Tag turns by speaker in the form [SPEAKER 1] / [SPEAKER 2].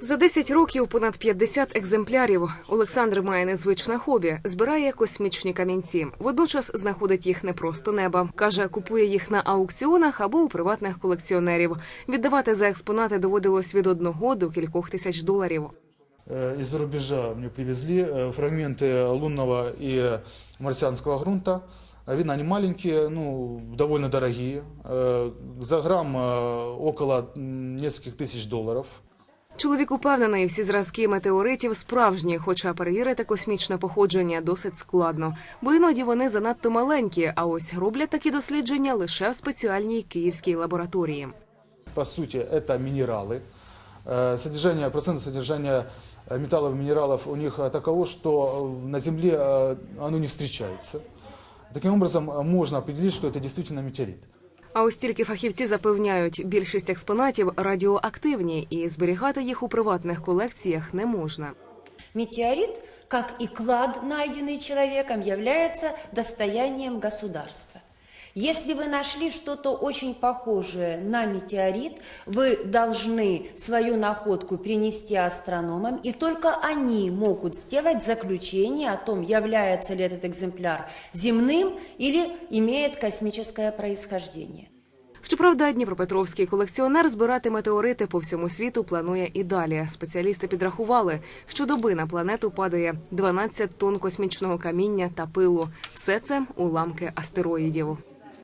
[SPEAKER 1] За 10 років понад 50 екземплярів. Олександр має незвичне хобі, збирає космічні камінці. Водночас знаходить їх не просто неба. Каже, купує їх на аукціонах або у приватних колекціонерів. Віддавати за експонати доводилось від одного до кількох тисяч доларів.
[SPEAKER 2] Э, Из-за рубежа мне привезли э, фрагменты лунного и марсианского грунта. А Видно, они маленькие, ну, довольно дорогие. Э, За грамм э, около м, нескольких тысяч долларов.
[SPEAKER 1] Чоловік упевнений, всі зразки метеоритів справжні, хоча перевірити космічне походження досить складно, бо іноді вони занадто маленькі. А ось роблять такі дослідження лише в спеціальній київській лабораторії.
[SPEAKER 2] По сути, это минералы. Э, Содержание, процент содержания э, металлов и минералов у них э, таково, что э, на Земле э, оно не встречается. Таким образом, э, можно определить, что это действительно метеорит.
[SPEAKER 1] А ось тільки фахівці запевняють, більшість експонатів радіоактивні, і зберігати їх у приватних колекціях не можна.
[SPEAKER 3] Метеорит, как и клад, найденный человеком, является достоянием государства. Если вы нашли что-то очень похожее на метеорит, вы должны свою находку принести астрономам, и только они могут сделать заключение о том, является ли этот экземпляр земным или имеет космическое происхождение.
[SPEAKER 1] Щоправда, дніпропетровський колекціонер збирати метеорити по всьому світу планує і далі. Спеціалісти підрахували, щодоби на планету падає 12 тонн космічного каміння та пилу. Все це уламки астероїдів.